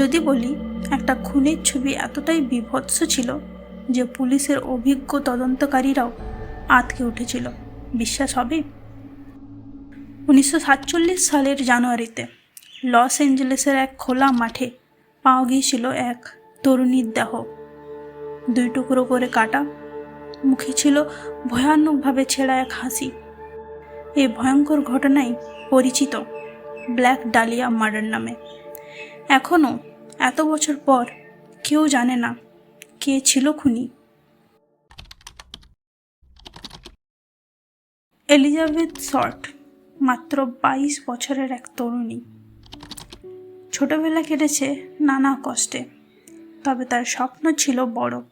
যদি বলি, একটা খুনের ছবি এতটাই বিভৎস ছিল যে পুলিশের অভিজ্ঞ তদন্তকারীরাও আতকে উঠেছিল। বিশ্বাস হবে? উনিশশো সাতচল্লিশ সালের জানুয়ারিতে লস অ্যাঞ্জেলেসের এক খোলা মাঠে পাওয়া গিয়েছিল এক তরুণীর দেহ। দুই টুকরো করে কাটা, মুখে ছিল ভয়ানকভাবে ছেঁড়া এক হাসি। এই ভয়ঙ্কর ঘটনাই পরিচিত ব্ল্যাক ডালিয়া মার্ডার নামে। এখনও এত বছর পর কেউ জানে না কে ছিল খুনি। এলিজাবেথ শর্ট মাত্র বাইশ বছরের এক তরুণী। ছোটবেলা কেটেছে নানা কষ্টে, তবে তার স্বপ্ন ছিল বড়।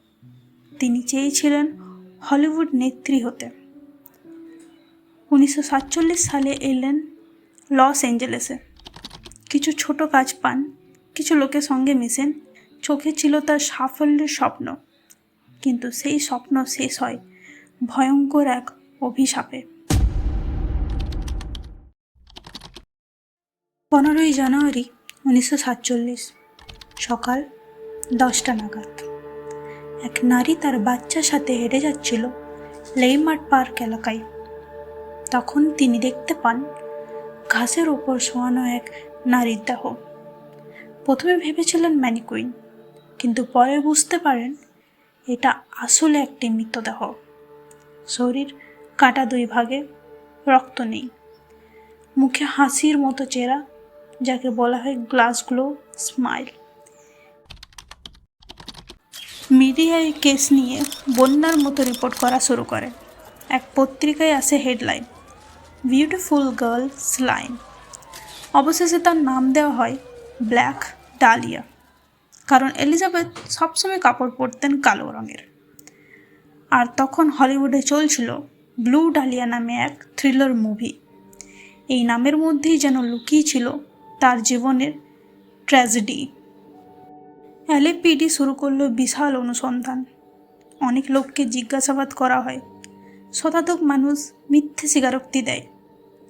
তিনি চেয়েছিলেন হলিউড নেত্রী হতে। উনিশশো সাতচল্লিশ সালে এলেন লস অ্যাঞ্জেলেসে কিছু ছোট কাজ পান কিছু লোকের সঙ্গে মিশেন। চোখে ছিল তার সাফল্যের স্বপ্ন। কিন্তু সেই স্বপ্ন শেষ হয় ভয়ঙ্কর এক অভিশাপে। পনেরোই জানুয়ারি উনিশশো সাতচল্লিশ, সকাল দশটা নাগাদ। এক নারী তার বাচ্চার সাথে হেঁটে যাচ্ছিল লেইমার্ট পার্ক এলাকায়। তখন তিনি দেখতে পান, ঘাসের ওপর শোয়ানো এক নারীর দেহ। প্রথমে ভেবেছিলেন ম্যানিকুইন কিন্তু পরে বুঝতে পারেন এটা আসলে একটি মৃতদেহ। শরীর কাটা দুই ভাগে, রক্ত নেই। মুখে হাসির মতো চেরা, যাকে বলা হয় গ্লাস গ্লো স্মাইল। মিডিয়ায় কেস নিয়ে বন্যার মতো রিপোর্ট করা শুরু করে। এক পত্রিকায় আসে হেডলাইন বিউটিফুল গার্ল স্লাইন অবশেষে তার নাম দেওয়া হয় ব্ল্যাক ডালিয়া। কারণ এলিজাবেথ সবসময় কাপড় পরতেন কালো রঙের। আর তখন হলিউডে চলছিল ব্লু ডালিয়া নামে এক থ্রিলার মুভি। এই নামের মধ্যেই যেন লুকিয়ে ছিল তার জীবনের ট্র্যাজেডি। এলএপিডি শুরু করল বিশাল অনুসন্ধান। অনেক লোককে জিজ্ঞাসাবাদ করা হয়, শতাধিক মানুষ মিথ্যে স্বীকারোক্তি দেয়।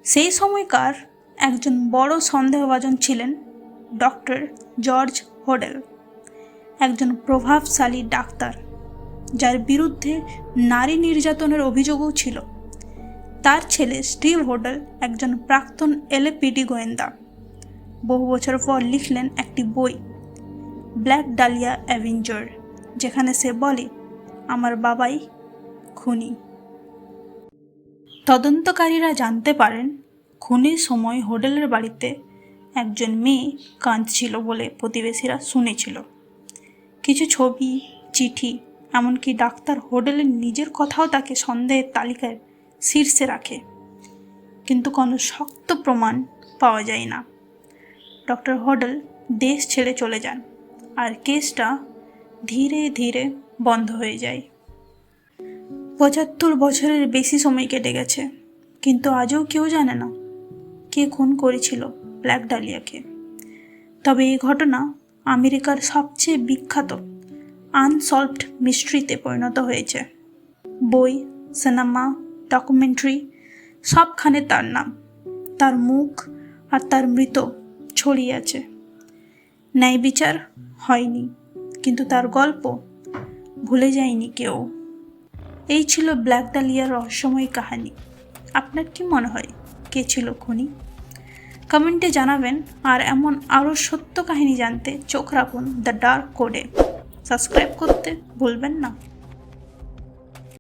সেই সময়কার একজন বড় সন্দেহভাজন ছিলেন ডক্টর জর্জ হোডেল, একজন প্রভাবশালী ডাক্তার, যার বিরুদ্ধে নারী নির্যাতনের অভিযোগও ছিল। তার ছেলে স্টিভ হোডেল একজন প্রাক্তন এলএপিডি গোয়েন্দা। বহু বছর পর লিখলেন একটি বই, ব্ল্যাক ডালিয়া অ্যাভেঞ্জার, যেখানে সে বলে, আমার বাবাই খুনি। তদন্তকারীরা জানতে পারেন, খুনির সময় হোটেলের বাড়িতে একজন মেয়ে কাঁদছিল বলে প্রতিবেশীরা শুনেছিল। কিছু ছবি, চিঠি, এমনকি ডাক্তার হোটেলের নিজের কথাও তাকে সন্দেহের তালিকায় শীর্ষে রাখে। কিন্তু কোনো শক্ত প্রমাণ পাওয়া যায় না। ডক্টর হোডেল দেশ ছেড়ে চলে যান আর কেসটা ধীরে ধীরে বন্ধ হয়ে যায়। পঁচাত্তর বছরের বেশি সময় কেটে গেছে, কিন্তু আজও কেউ জানে না কে খুন করেছিল। ব্ল্যাক ডালিয়াকে। তবে এই ঘটনা আমেরিকার সবচেয়ে বিখ্যাত আনসলভড মিস্ট্রিতে পরিণত হয়েছে। বই, সিনেমা, ডকুমেন্টারি, সবখানে তার নাম। তার মুখ আর তার মৃত ছড়িয়ে আছে। ন্যায় বিচার হয়নি, কিন্তু তার গল্প ভুলে যায়নি কেউ। এই ছিল ব্ল্যাক ডালিয়ার রহস্যময় কাহিনী। আপনার কি মনে হয়, কে ছিল খুনি? কমেন্টে জানাবেন, আর এমন আরও সত্য কাহিনী জানতে চোখ রাখুন দ্য ডার্ক কোডে। সাবস্ক্রাইব করতে ভুলবেন না।